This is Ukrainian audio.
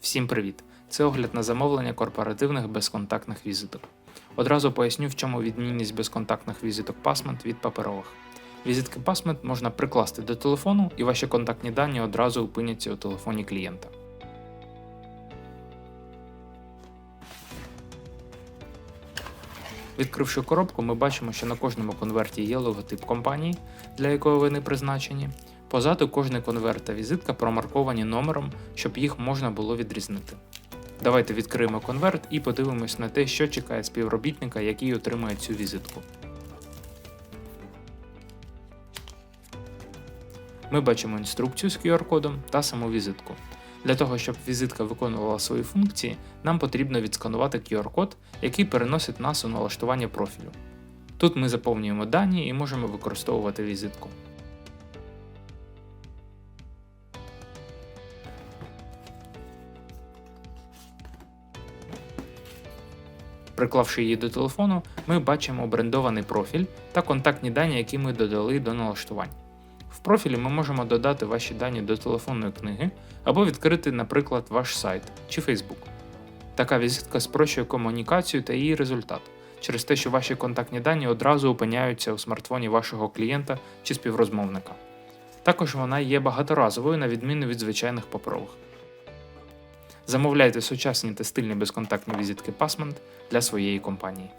Всім привіт! Це огляд на замовлення корпоративних безконтактних візиток. Одразу поясню, в чому відмінність безконтактних візиток Passment від паперових. Візитки Passment можна прикласти до телефону, і ваші контактні дані одразу опиняться у телефоні клієнта. Відкривши коробку, ми бачимо, що на кожному конверті є логотип компанії, для якої вони призначені. Позаду кожний конверт та візитка промарковані номером, щоб їх можна було відрізнити. Давайте відкриємо конверт і подивимось на те, що чекає співробітника, який отримує цю візитку. Ми бачимо інструкцію з QR-кодом та саму візитку. Для того, щоб візитка виконувала свої функції, нам потрібно відсканувати QR-код, який переносить нас у налаштування профілю. Тут ми заповнюємо дані і можемо використовувати візитку. Приклавши її до телефону, ми бачимо брендований профіль та контактні дані, які ми додали до налаштувань. В профілі ми можемо додати ваші дані до телефонної книги або відкрити, наприклад, ваш сайт чи Facebook. Така візитка спрощує комунікацію та її результат через те, що ваші контактні дані одразу опиняються у смартфоні вашого клієнта чи співрозмовника. Також вона є багаторазовою на відміну від звичайних паперових. Замовляйте сучасні та стильні безконтактні візитки Passment для своєї компанії.